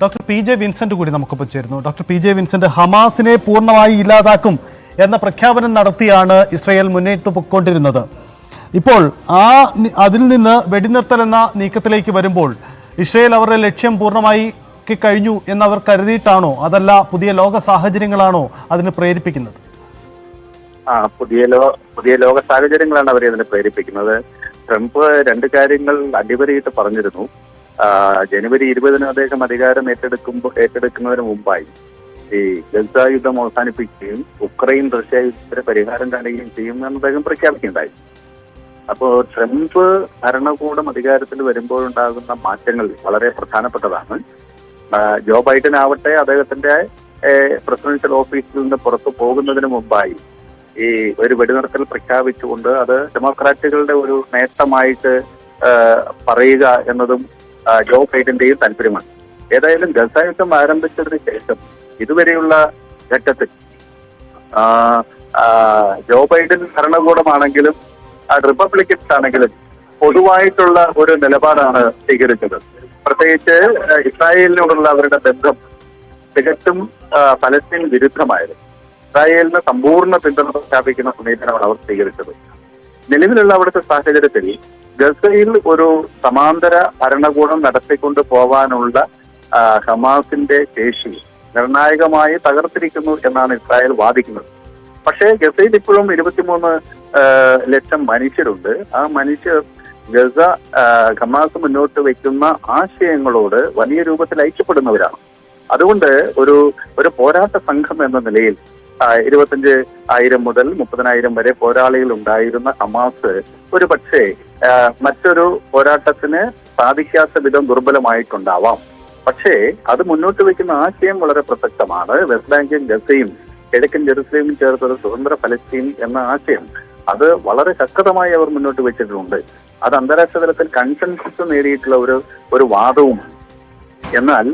Doctor P J Vincent കൂടി നമുക്കൊപ്പം ചേരുന്നു. ഡോക്ടർ പി ജെ വിൻസെന്റ് ഹമാസിനെ പൂർണമായി ഇല്ലാതാക്കും എന്ന പ്രഖ്യാപനം നടത്തിയാണ് ഇസ്രയേൽ മുന്നേറ്റ് പൊയ്ക്കൊണ്ടിരുന്നത്. ഇപ്പോൾ ആ അതിൽ നിന്ന് വെടിനിർത്തൽ എന്ന നീക്കത്തിലേക്ക് വരുമ്പോൾ ഇസ്രയേൽ അവരുടെ ലക്ഷ്യം പൂർണമായി കഴിഞ്ഞു എന്നവർ കരുതിയിട്ടാണോ? അതല്ല പുതിയ ലോക സാഹചര്യങ്ങളാണോ അതിന് പ്രേരിപ്പിക്കുന്നത്? ആ പുതിയ ലോ പുതിയ ലോക സാഹചര്യങ്ങളാണ് അവരെ ഇതിനെ പ്രേരിപ്പിക്കുന്നത്. ട്രംപ് രണ്ട് കാര്യങ്ങൾ അടിവരയിട്ട് പറഞ്ഞിരുന്നു. ജനുവരി ഇരുപതിന് അദ്ദേഹം അധികാരം ഏറ്റെടുക്കുമ്പോൾ ഏറ്റെടുക്കുന്നതിന് മുമ്പായി ഈ ഗസ യുദ്ധം അവസാനിപ്പിക്കുകയും ഉക്രൈൻ റഷ്യ യുദ്ധത്തിന് പരിഹാരം കാണുകയും ചെയ്യുമെന്ന് അദ്ദേഹം പ്രഖ്യാപിക്കുകയുണ്ടായി. അപ്പോൾ ട്രംപ് ഭരണകൂടം അധികാരത്തിൽ വരുമ്പോഴുണ്ടാകുന്ന മാറ്റങ്ങൾ വളരെ പ്രധാനപ്പെട്ടതാണ്. ജോ ബൈഡൻ ആവട്ടെ അദ്ദേഹത്തിന്റെ പ്രസിഡൻഷ്യൽ ഓഫീസിൽ നിന്ന് പുറത്തു പോകുന്നതിന് മുമ്പായി ഈ ഒരു വെടിനിർത്തൽ പ്രഖ്യാപിച്ചുകൊണ്ട് അത് ഡെമോക്രാറ്റുകളുടെ ഒരു നേട്ടമായിട്ട് പറയുക എന്നതും ജോ ബൈഡന്റെയും താല്പര്യമാണ്. ഏതായാലും ഗസായുദ്ധം ആരംഭിച്ചതിന് ശേഷം ഇതുവരെയുള്ള ഘട്ടത്തിൽ ജോ ബൈഡൻ ഭരണകൂടമാണെങ്കിലും റിപ്പബ്ലിക്കൻസ് ആണെങ്കിലും പൊതുവായിട്ടുള്ള ഒരു നിലപാടാണ് സ്വീകരിച്ചത്. പ്രത്യേകിച്ച് ഇസ്രായേലിനോടുള്ള അവരുടെ ബന്ധം തികച്ചും പലസ്തീൻ വിരുദ്ധമായിരുന്നു. ഇസ്രായേലിന് സമ്പൂർണ പിന്തുണ പ്രഖ്യാപിക്കുന്ന സമീപനമാണ് അവർ സ്വീകരിച്ചത്. നിലവിലുള്ള അവിടുത്തെ സാഹചര്യത്തിൽ ഗസയിൽ ഒരു സമാന്തര ഭരണകൂടം നടത്തിക്കൊണ്ട് പോവാനുള്ള ഹമാസിന്റെ ശേഷി നിർണായകമായി തകർത്തിരിക്കുന്നു എന്നാണ് ഇസ്രായേൽ വാദിക്കുന്നത്. പക്ഷേ ഗസയിൽ ഇപ്പോഴും ഇരുപത്തിമൂന്ന് ലക്ഷം മനുഷ്യരുണ്ട്. ആ മനുഷ്യർ ഗസ ഹമാസ് മുന്നോട്ട് വയ്ക്കുന്ന ആശയങ്ങളോട് വലിയ രൂപത്തിൽ ഐക്യപ്പെടുന്നവരാണ്. അതുകൊണ്ട് ഒരു ഒരു പോരാട്ട സംഘം എന്ന നിലയിൽ ഇരുപത്തഞ്ച് ആയിരം മുതൽ മുപ്പതിനായിരം വരെ പോരാളികൾ ഉണ്ടായിരുന്ന ഹമാസ് ഒരു പക്ഷേ മറ്റൊരു പോരാട്ടത്തിന് സാധിക്കാത്ത വിധം ദുർബലമായിട്ടുണ്ടാവാം. പക്ഷേ അത് മുന്നോട്ട് വയ്ക്കുന്ന ആശയം വളരെ പ്രസക്തമാണ്. വെസ്റ്റ് ബാങ്കും ഗസയും കിഴക്കൻ ജെറുസലേമും ചേർത്തൊരു സ്വതന്ത്ര ഫലസ്തീൻ എന്ന ആശയം അത് വളരെ ശക്തമായി അവർ മുന്നോട്ട് വെച്ചിട്ടുണ്ട്. അത് അന്താരാഷ്ട്ര തലത്തിൽ കൺസെൻസസ് നേടിയിട്ടുള്ള ഒരു ഒരു വാദവുമാണ്. എന്നാൽ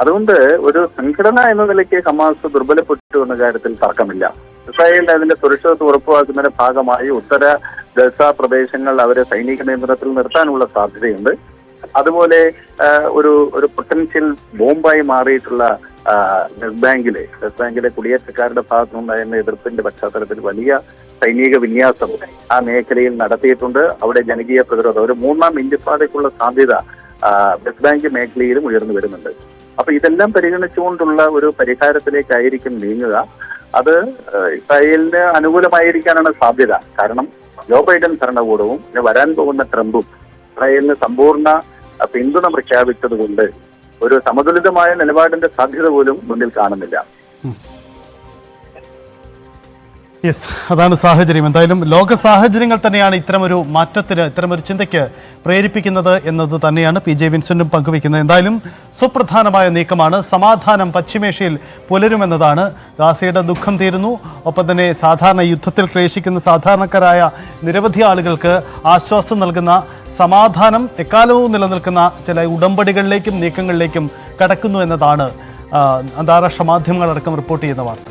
അതുകൊണ്ട് ഒരു സംഘടന എന്ന നിലയ്ക്ക് ഹമാസ് ദുർബലപ്പെട്ടു എന്ന കാര്യത്തിൽ തർക്കമില്ല. ഇസ്രായേലിന് അതിന്റെ സുരക്ഷിതത്വം ഉറപ്പുവാക്കുന്നതിന്റെ ഭാഗമായി ഉത്തര ഗസ പ്രദേശങ്ങൾ അവരെ സൈനിക നിയന്ത്രണത്തിൽ നിർത്താനുള്ള സാധ്യതയുണ്ട്. അതുപോലെ ഒരു ഒരു പൊട്ടൻഷ്യൽ ബോംബായി മാറിയിട്ടുള്ള വെസ്റ്റ് ബാങ്കിലെ വെസ്റ്റ് ബാങ്കിലെ കുടിയേറ്റക്കാരുടെ ഭാഗത്തു നിന്നുണ്ടായിരുന്ന എതിർപ്പിന്റെ പശ്ചാത്തലത്തിൽ വലിയ സൈനിക വിന്യാസം ആ മേഖലയിൽ നടത്തിയിട്ടുണ്ട്. അവിടെ ജനകീയ പ്രതിരോധം ഒരു മൂന്നാം ഇന്ത്യപ്പാതയ്ക്കുള്ള സാധ്യത വെസ്റ്റ് ബാങ്ക് മേഖലയിലും ഉയർന്നു വരുന്നുണ്ട്. അപ്പൊ ഇതെല്ലാം പരിഗണിച്ചുകൊണ്ടുള്ള ഒരു പരിഹാരത്തിലേക്കായിരിക്കും നീങ്ങുക. അത് ഇസ്രായേലിന് അനുകൂലമായിരിക്കാനാണ് സാധ്യത. കാരണം ജോ ബൈഡൻ ഭരണകൂടവും പിന്നെ വരാൻ പോകുന്ന ട്രംപും ഇസ്രായേലിന് സമ്പൂർണ പിന്തുണ പ്രഖ്യാപിച്ചതുകൊണ്ട് ഒരു സമതുലിതമായ നിലപാടിന്റെ സാധ്യത പോലും മുന്നിൽ കാണുന്നില്ല. യെസ് അതാണ് സാഹചര്യം. എന്തായാലും ലോക സാഹചര്യങ്ങൾ തന്നെയാണ് ഇത്തരമൊരു മാറ്റത്തിന് ഇത്തരമൊരു ചിന്തയ്ക്ക് പ്രേരിപ്പിക്കുന്നത് എന്നത് തന്നെയാണ് പി ജെ വിൻസെന്റും പങ്കുവയ്ക്കുന്നത്. എന്തായാലും സുപ്രധാനമായ നീക്കമാണ്. സമാധാനം പശ്ചിമേഷ്യയിൽ പുലരുമെന്നതാണ്. ഗാസയുടെ ദുഃഖം തീരുന്നു. ഒപ്പം തന്നെ സാധാരണ യുദ്ധത്തിൽ ക്ലേശിക്കുന്ന സാധാരണക്കാരായ നിരവധി ആളുകൾക്ക് ആശ്വാസം നൽകുന്ന സമാധാനം എക്കാലവും നിലനിൽക്കുന്ന ചില ഉടമ്പടികളിലേക്കും നീക്കങ്ങളിലേക്കും കടക്കുന്നു എന്നതാണ് അന്താരാഷ്ട്ര മാധ്യമങ്ങളടക്കം റിപ്പോർട്ട് ചെയ്യുന്ന വാർത്ത.